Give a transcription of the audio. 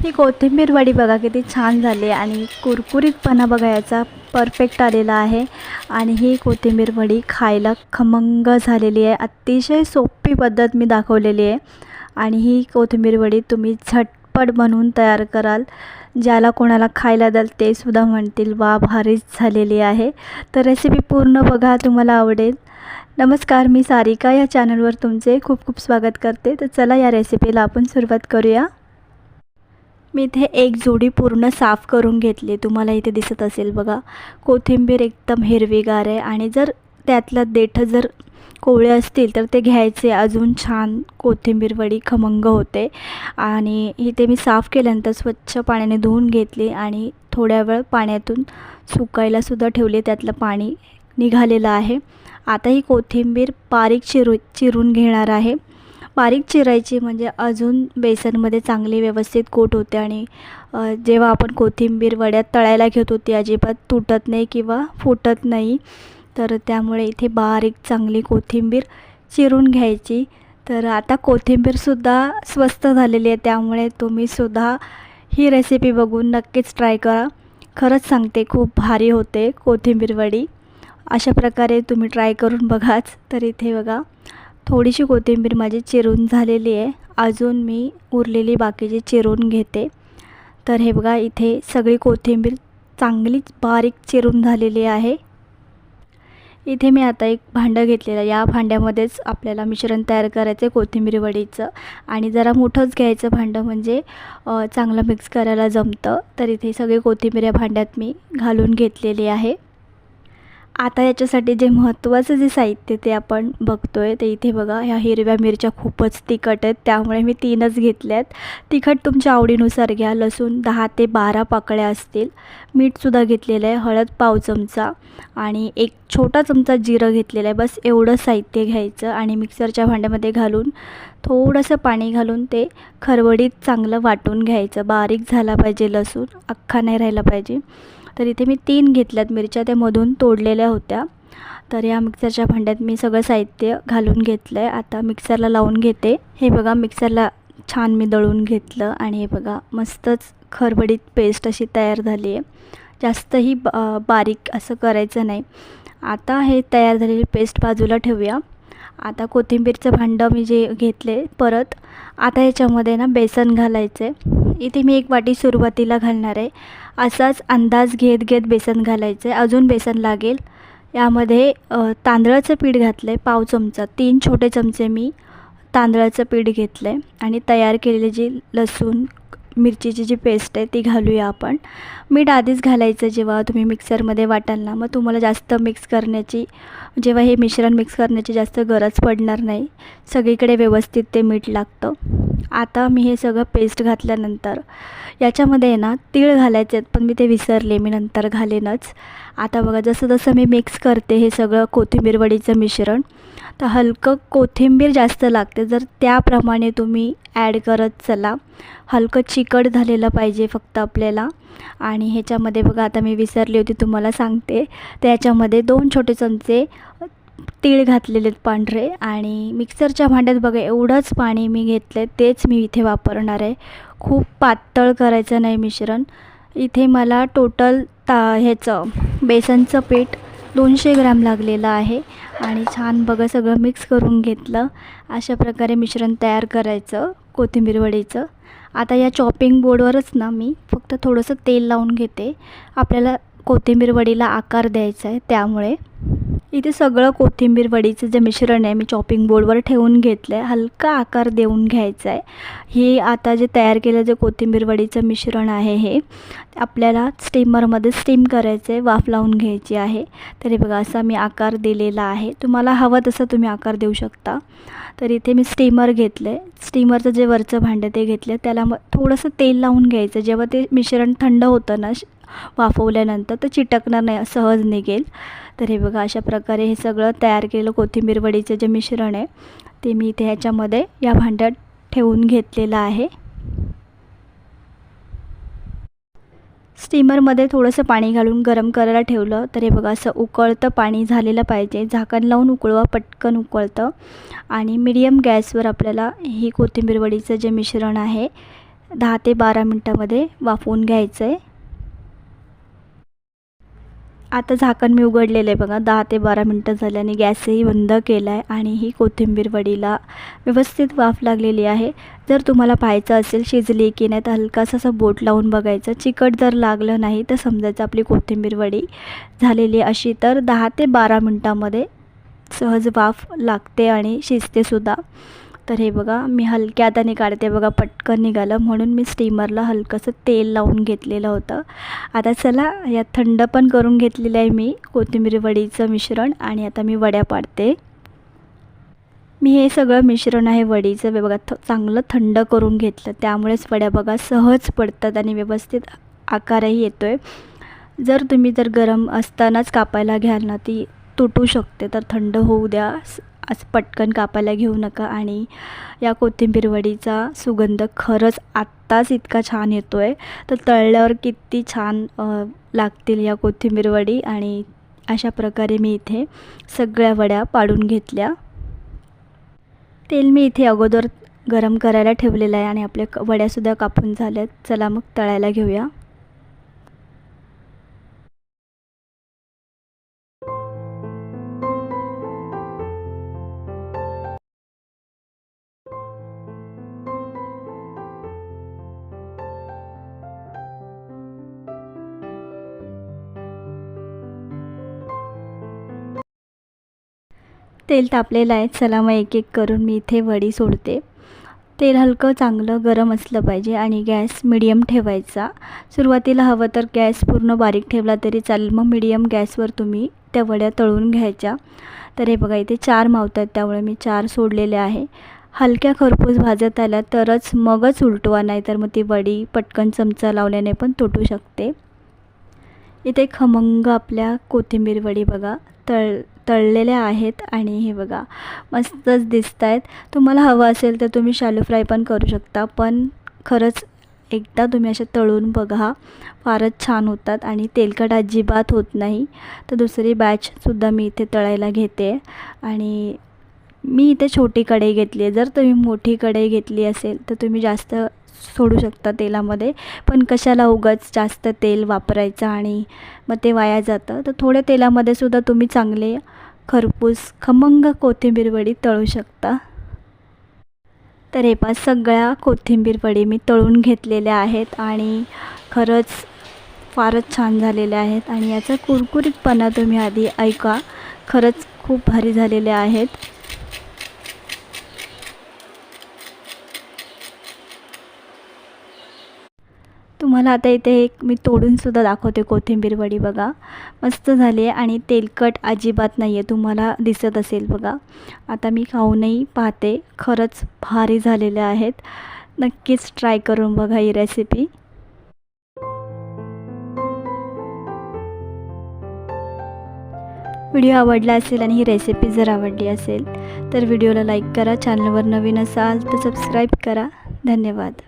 ही कोथिंबीर वडी बघा किती छान झाली आणि कुरकुरीतपणा बघा याचा परफेक्ट आलेला आहे. आणि ही कोथिंबीर वडी खायला खमंग झालेली आहे. अतिशय सोपी पद्धत मी दाखवलेली आहे. आणि ही कोथिंबीर वडी तुम्ही झटपट बनवून तयार कराल. ज्याला कोणाला खायला द्याल ते सुद्धा म्हणतील वा भारीच झालेली आहे. तर रेसिपी पूर्ण बघा तुम्हाला आवडेल. नमस्कार मी सारिका. या चॅनलवर तुमचे खूप खूप स्वागत करते. तर चला या रेसिपीला आपण सुरुवात करूया. मी इथे एक जोडी पूर्ण साफ करून घेतली. तुम्हाला इथे दिसत असेल बघा. कोथिंबीर एकदम हिरवीगार आहे आणि जर त्यातलं देठं जर कोवळे असतील तर ते घ्यायचे. अजून छान कोथिंबीर वडी खमंग होते. आणि इथे मी साफ केल्यानंतर स्वच्छ पाण्याने धुवून घेतली आणि थोड्या वेळ पाण्यातून सुकायलासुद्धा ठेवले. त्यातलं पाणी निघालेलं आहे. आता ही कोथिंबीर बारीक चिरू चिरून घेणार आहे. बारीक चिरायची म्हणजे अजून बेसनमध्ये चांगली व्यवस्थित कोट होते आणि जेव्हा आपण कोथिंबीर वड्यात तळायला घेतो ती अजिबात तुटत नाही किंवा फुटत नाही तर त्यामुळे इथे बारीक चांगली कोथिंबीर चिरून घ्यायची. तर आता कोथिंबीरसुद्धा स्वस्त झालेली आहे त्यामुळे तुम्हीसुद्धा ही रेसिपी बघून नक्कीच ट्राय करा. खरंच सांगते खूप भारी होते कोथिंबीर वडी. अशा प्रकारे तुम्ही ट्राय करून बघाच. तर इथे बघा थोडीशी कोथिंबीर माझी चिरून झालेली आहे. अजून मी उरलेली बाकीची चिरून घेते. तर हे बघा इथे सगळी कोथिंबीर चांगलीच बारीक चिरून झालेली आहे. इथे मी आता एक भांडं घेतलेलं या भांड्यामध्येच आपल्याला मिश्रण तयार करायचं आहे कोथिंबीर वडीचं. आणि जरा मोठंच घ्यायचं भांडं म्हणजे चांगलं मिक्स करायला जमतं. तर इथे सगळी कोथिंबीर या भांड्यात मी घालून घेतलेली आहे. आता याच्यासाठी जे महत्त्वाचं जे साहित्य ते आपण बघतो आहे ते इथे बघा ह्या हिरव्या मिरच्या खूपच तिखट आहेत त्यामुळे मी तीनच घेतल्या आहेत तिखट तुमच्या आवडीनुसार घ्या लसूण दहा ते बारा पाकळ्या असतील. मीठसुद्धा घेतलेलं आहे हळद पाव चमचा आणि एक छोटा चमचा जिरं घेतलेलं आहे. बस एवढं साहित्य घ्यायचं आणि मिक्सरच्या भांड्यामध्ये घालून थोडंसं पाणी घालून ते खरवडीत चांगलं वाटून घ्यायचं. बारीक झाला पाहिजे लसूण अख्खा नाही राहिला पाहिजे. तर इथे मी तीन घेतल्यात मिरच्या त्या मधून तोडलेल्या होत्या. तर या मिक्सरच्या भांड्यात मी सगळं साहित्य घालून घेतलं आहे आता मिक्सरला लावून घेते. हे बघा मिक्सरला छान मी दळून घेतलं आणि हे बघा मस्तच खरबडीत पेस्ट अशी तयार झाली आहे. जास्तही बारीक असं करायचं नाही. आता हे तयार झालेली पेस्ट बाजूला ठेवूया. आता कोथिंबीरचं भांडं मी जे घेतले परत आता याच्यामध्ये ना बेसन घालायचं. आहे इथे मी एक वाटी सुरुवातीला घालणार आहे. असाच अंदाज घेत घेत बेसन घालायचं. आहे अजून बेसन लागेल. यामध्ये तांदळाचं पीठ घातलं आहे पाव चमचा. तीन छोटे चमचे मी तांदळाचं पीठ घेतलं आहे आणि तयार केलेली जी लसूण मिरचीची जी पेस्ट आहे ती घालूया आपण. मीठ आधीच घालायचं जेव्हा तुम्ही मिक्सरमध्ये वाटाल ना मग तुम्हाला जास्त मिक्स करण्याची जेव्हा हे मिश्रण मिक्स करण्याची जास्त गरज पडणार नाही. सगळीकडे व्यवस्थित ते मीठ लागतं. आता मी हे सगळं पेस्ट घातल्यानंतर याच्यामध्ये ना तीळ घालायचे आहेत पण मी ते विसरले मी नंतर घालेनच. आता बघा जसं जसं मी मिक्स करते हे सगळं कोथिंबीरवडीचं मिश्रण तर हलकं कोथिंबीर जास्त लागते. जर त्याप्रमाणे तुम्ही ॲड करत चला. हलकं चिकट झालेलं पाहिजे फक्त आपल्याला. आणि ह्याच्यामध्ये बघा आता मी विसरली होती तुम्हाला सांगते. त्याच्यामध्ये दोन छोटे चमचे तीळ घातलेले आहेत पांढरे. आणि मिक्सरच्या भांड्यात बघा एवढंच पाणी मी घेतलं आहे तेच मी इथे वापरणार आहे. खूप पातळ करायचं नाही मिश्रण. इथे मला टोटल ता ह्याचं बेसनचं पीठ दोनशे ग्रॅम लागलेलं आहे. आणि छान बघा सगळं मिक्स करून घेतलं. अशा प्रकारे मिश्रण तयार करायचं कोथिंबीर वडीचं. आता या चॉपिंग बोर्डवरच ना मी फक्त थोडंसं तेल लावून घेते. आपल्याला कोथिंबीर वडीला आकार द्यायचा आहे त्यामुळे इथे सगळं कोथिंबीर वडीचं जे मिश्रण आहे मी चॉपिंग बोर्डवर ठेवून घेतलं आहे हलका आकार देऊन घ्यायचा आहे. हे आता जे तयार केलं जे कोथिंबीर वडीचं मिश्रण आहे हे आपल्याला स्टीमरमध्ये स्टीम करायचं आहे वाफ लावून घ्यायची आहे. तरी बघा असा मी आकार दिलेला आहे. तुम्हाला हवं तसं तुम्ही आकार देऊ शकता. तर इथे मी स्टीमर घेतलं आहे स्टीमरचं जे वरचं भांडं ते घेतलं त्याला मग थोडंसं तेल लावून घ्यायचं. जेव्हा ते मिश्रण थंड होतं ना वाफवल्यानंतर तर चिटकणार नाही सहज निघेल. तर हे बघा अशा प्रकारे हे सगळं तयार केलेलं कोथिंबीर वडीचं जे मिश्रण आहे ते मी इथे ह्याच्यामध्ये या भांड्यात ठेवून घेतलेलं आहे. स्टीमरमध्ये थोडंसं पाणी घालून गरम करायला ठेवलं तर हे बघा असं उकळतं पाणी झालेलं पाहिजे. झाकण लावून उकळवा पटकन उकळतं. आणि मिडियम गॅसवर आपल्याला ही कोथिंबीर वडीचं जे मिश्रण आहे दहा ते बारा मिनटामध्ये वाफवून घ्यायचं आहे आता झाकण मी उघडलेलं आहे बघा. दहा ते बारा मिनटं झाल्याने आणि गॅसही बंद केला आहे आणि ही कोथिंबीर वडीला व्यवस्थित वाफ लागलेली आहे. जर तुम्हाला पाहायचं असेल शिजली की नाही तर हलकासा असं बोट लावून बघायचं. चिकट जर लागलं नाही तर समजायचं आपली कोथिंबीर वडी झालेली अशी. तर दहा ते बारा मिनटामध्ये सहज वाफ लागते आणि शिजतेसुद्धा तर हे बघा मी हलक्या हाताने काढते बघा पटकन निघालं. म्हणून मी स्टीमरला हलकंसं तेल लावून घेतलेलं होतं. आता चला या थंड पण करून घेतलेलं आहे मी. कोथिंबीर वडीचं मिश्रण आणि आता मी वड्या पाडते. मी हे सगळं मिश्रण आहे वडीचं. बघा थ चांगलं थंड करून घेतलं. त्यामुळेच वड्या बघा सहज पडतात आणि व्यवस्थित आकारही येतो आहे जर तुम्ही जर गरम असतानाच कापायला घ्याल ना ती तुटू शकते. तर थंड होऊ द्या. असं पटकन कापायला घेऊ नका. आणि या कोथिंबीर वडीचा सुगंध खरंच आत्ताच इतका छान येतो आहे तर तळल्यावर किती छान लागतील या कोथिंबीर वडी आणि अशा प्रकारे मी इथे सगळ्या वड्या पाडून घेतल्या. तेल मी इथे अगोदर गरम करायला ठेवलेलं आहे आणि आपल्या वड्यासुद्धा कापून झाल्यात. चला मग तळायला घेऊया. तेल तापलेलं आहे. चला मग एक एक करून मी इथे वडी सोडते. तेल हलकं चांगलं गरम असलं पाहिजे आणि गॅस मिडियम ठेवायचा. सुरुवातीला हवं तर गॅस पूर्ण बारीक ठेवला तरी चालेल. मग मिडियम गॅसवर तुम्ही त्या वड्या तळून घ्यायच्या. तर हे बघा इथे चार मावतात त्यामुळे मी चार सोडलेले आहे. हलक्या खरपूस भाजत आल्या तरच मगच उलटवा नाही तर मग ती वडी पटकन चमचा लावल्याने पण तुटू शकते. इथे खमंग आपल्या कोथिंबीर वडी बघा. तळ तळलेल्या आहेत आणि हे बघा मस्तच दिसत आहेत तुम्हाला हवं असेल तर तुम्ही शालू फ्राय पण करू शकता पण खरंच एकदा तुम्ही अशा तळून बघा फारच छान होतात आणि तेलकट अजिबात होत नाही. तर दुसरी बॅचसुद्धा मी इथे तळायला घेते आणि मी इथे छोटी कढई घेतली आहे. जर तुम्ही मोठी कढई घेतली असेल तर तुम्ही जास्त सोडू शकता तेलामध्ये पण कशाला उगाच जास्त तेल वापरायचं आणि मग ते वाया जातं. तर थोड्या तेलामध्ये सुद्धा तुम्ही चांगले खरपूस खमंग कोथिंबीर वडी तळू शकता. तर हे पाच सगळ्या कोथिंबीर वडी मी तळून घेतलेल्या आहेत आणि खरंच फारच छान झालेल्या आहेत. आणि याचा कुरकुरीतपणा तुम्ही आधी ऐका खरंच खूप भारी झालेले आहेत. तुम्हाला आता इथे एक मी तोडूनसुद्धा दाखवते कोथिंबीर वडी बघा. मस्त झाली आहे आणि तेलकट अजिबात नाही आहे तुम्हाला दिसत असेल बघा. आता मी खाऊनही पाहते खरंच भारी झालेले आहेत. नक्कीच ट्राय करून बघा ही रेसिपी व्हिडिओ आवडला असेल आणि ही रेसिपी जर आवडली असेल तर व्हिडिओला लाईक करा चॅनलवर नवीन असाल तर सबस्क्राईब करा. धन्यवाद.